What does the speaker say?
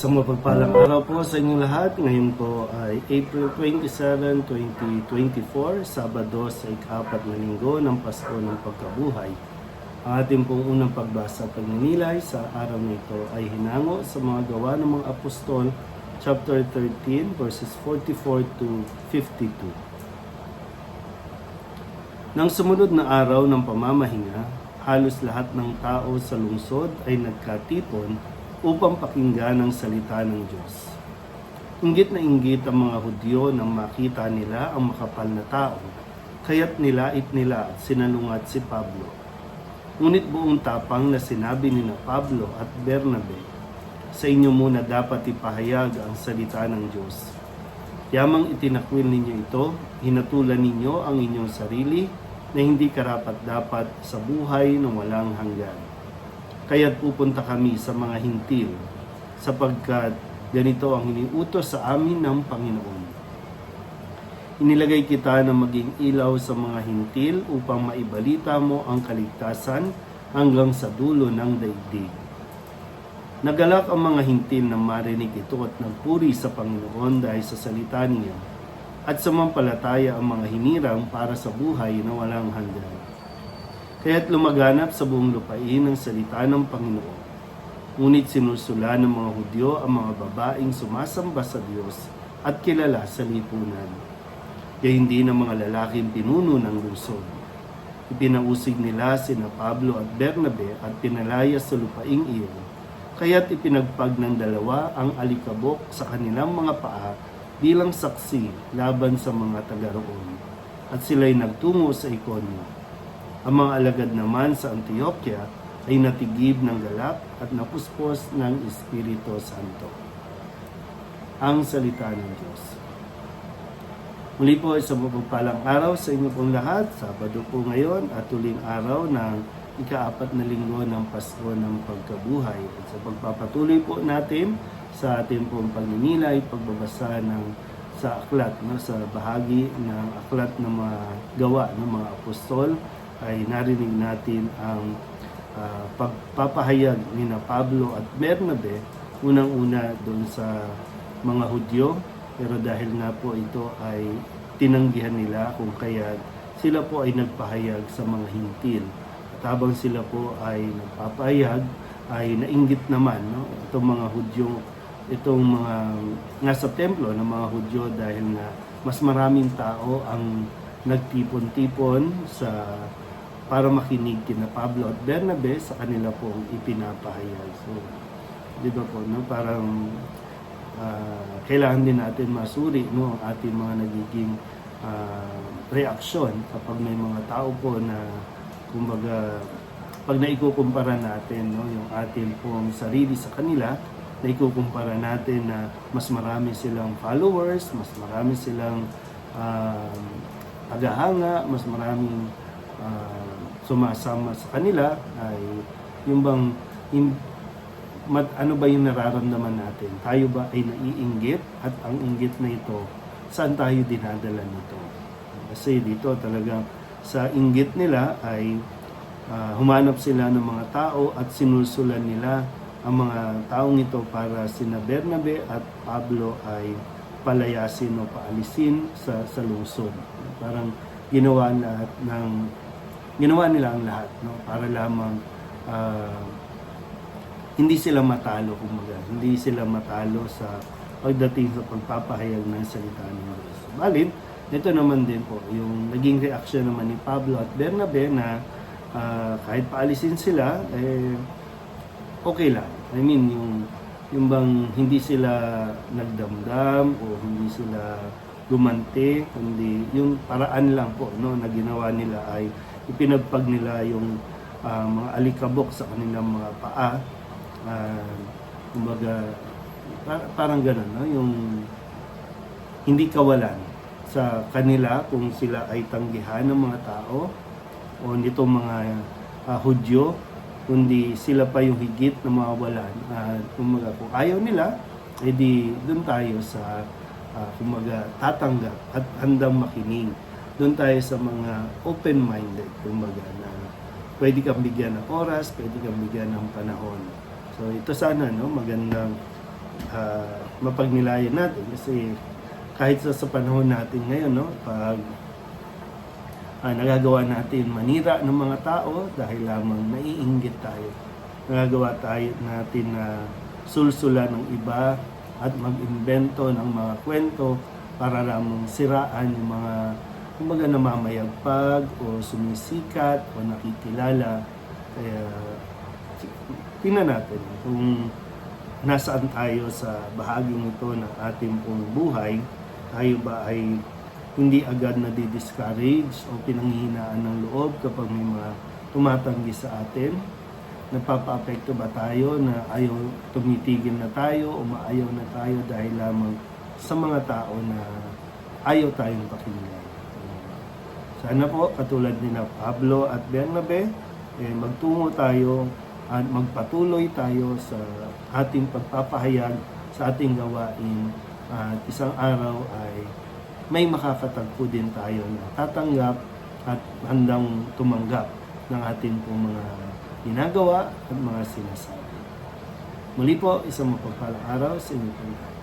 Isang mapagpalang araw po sa inyong lahat. Ngayon po ay April 27, 2024, Sabado sa ikapat na linggo ng Pasko ng Pagkabuhay. Ang ating pong unang pagbasa pagninilay sa araw na ito ay hinango sa mga gawa ng mga apostol, chapter 13, verses 44 to 52. Nang sumunod na araw ng pamamahinga, halos lahat ng tao sa lungsod ay nagkatipon upang pakinggan ang salita ng Diyos. Inggit na inggit ang mga Hudyo nang makita nila ang makapal na tao, kaya't nila at sinalungat si Pablo. Ngunit buong tapang na sinabi ni na Pablo at Bernabe, sa inyo muna dapat ipahayag ang salita ng Diyos. Yamang itinakwil ninyo ito, hinatulan ninyo ang inyong sarili na hindi karapat-dapat sa buhay ng walang hanggan. Kaya't pupunta kami sa mga hintil sapagkat ganito ang iniutos sa amin ng Panginoon. Inilagay kita na maging ilaw sa mga hintil upang maibalita mo ang kaligtasan hanggang sa dulo ng daigdig. Nagalak ang mga hintil na marinig ito at nagpuri sa Panginoon dahil sa salita niya at sumampalataya ang mga hinirang para sa buhay na walang hanggan. Kaya't lumaganap sa buong lupain ang salita ng Panginoon. Ngunit sinusula ng mga Hudyo ang mga babaeng sumasamba sa Diyos at kilala sa lipunan. Kaya hindi ng mga lalaking pinuno ng lungsod. Ipinausig nila sina Pablo at Bernabe at pinalaya sa lupaing iyon. Kaya't ipinagpag ng dalawa ang alikabok sa kanilang mga paa bilang saksi laban sa mga taga roon. At sila'y nagtungo sa Iconio. Ang mga alagad naman sa Antioquia ay natigib ng galak at napuspos ng Espiritu Santo. Ang salita ng Diyos. Muli po isang mapagpalang araw sa inyo pong lahat. Sabado po ngayon at tuling araw ng ikaapat na linggo ng Pasko ng Pagkabuhay. At sa pagpapatuloy po natin sa ating pong pagninilay, pagbabasa ng sa aklat, no, sa bahagi ng aklat ng mga gawa ng mga apostol ay narinig natin ang ah, pagpapahayag ni na Pablo at Bernabe unang-una doon sa mga Hudyo. Pero dahil nga po ito ay tinanggihan nila kung kaya sila po ay nagpahayag sa mga hintil. At habang sila po ay nagpapahayag ay nainggit naman no itong mga Hudyo itong mga nasa templo ng mga Hudyo dahil nga mas maraming tao ang nagtipon-tipon sa para makinig kina Pablo at Bernabe sa kanila pong ipinapahayag. So, di ba po, no? parang ah, kailangan din natin masuri no, ang ating mga nagiging ah, reaksyon kapag may mga tao po na kumbaga pag naikukumpara natin no, yung ating pong sarili sa kanila, naikukumpara natin na mas marami silang followers, mas marami silang ah, tagahanga, mas maraming ah, sumasama sa kanila ay yung bang in, mat, ano ba yung nararamdaman natin? Tayo ba ay naiinggit at ang inggit na ito saan tayo dinadala nito? Kasi dito talaga sa inggit nila ay ah, humanap sila ng mga tao at sinusulan nila ang mga taong ito para sina Bernabe at Pablo ay palayasin o paalisin sa, sa lungsod. Parang ginawa lahat ng ginawa nila ang lahat no para lamang ah, hindi sila matalo kumbaga hindi sila matalo sa pagdating sa pagpapahayag ng salita ng Diyos. Balit, ito naman din po yung naging reaksyon naman ni Pablo at Bernabe na ah, kahit paalisin sila eh okay lang. I mean yung yung bang hindi sila nagdamdam o hindi sila gumante kundi yung paraan lang po no na ginawa nila ay ipinagpag nila yung ah, mga alikabok sa kanilang mga paa. Uh, kumbaga, pa- parang gano'n, no? yung hindi kawalan sa kanila kung sila ay tanggihan ng mga tao o nito mga ah, Hudyo, kundi sila pa yung higit na mawawalan. At kumbaga, kung ayaw nila, edi doon tayo sa ah, kumbaga tatanggap at handang makinig doon tayo sa mga open-minded, kumbaga, na pwede kang bigyan ng oras, pwede kang bigyan ng panahon. So ito sana, no, magandang ah, mapagnilayan natin kasi kahit sa, sa panahon natin ngayon, no, pag ah, nagagawa natin manira ng mga tao dahil lamang naiinggit tayo. Nagagawa tayo natin na sulsula ng iba at mag-invento ng mga kwento para lamang siraan yung mga kumbaga namamayagpag o sumisikat o nakikilala. Kaya tingnan natin kung nasaan tayo sa bahaging ito ng ating pong buhay. Tayo ba ay hindi agad na discourage o pinanghihinaan ng loob kapag may mga tumatanggi sa atin? Napapa-apekto ba tayo na ayaw tumitigil na tayo o maayaw na tayo dahil lamang sa mga tao na ayaw tayong pakinggan? Sana po, katulad ni na Pablo at Bernabe, eh, magtungo tayo at magpatuloy tayo sa ating pagpapahayag sa ating gawain at isang araw ay may makakatagpo din tayo na tatanggap at handang tumanggap ng ating pong mga ginagawa at mga sinasabi. Muli po, isang mapagpalang araw sa inyo po.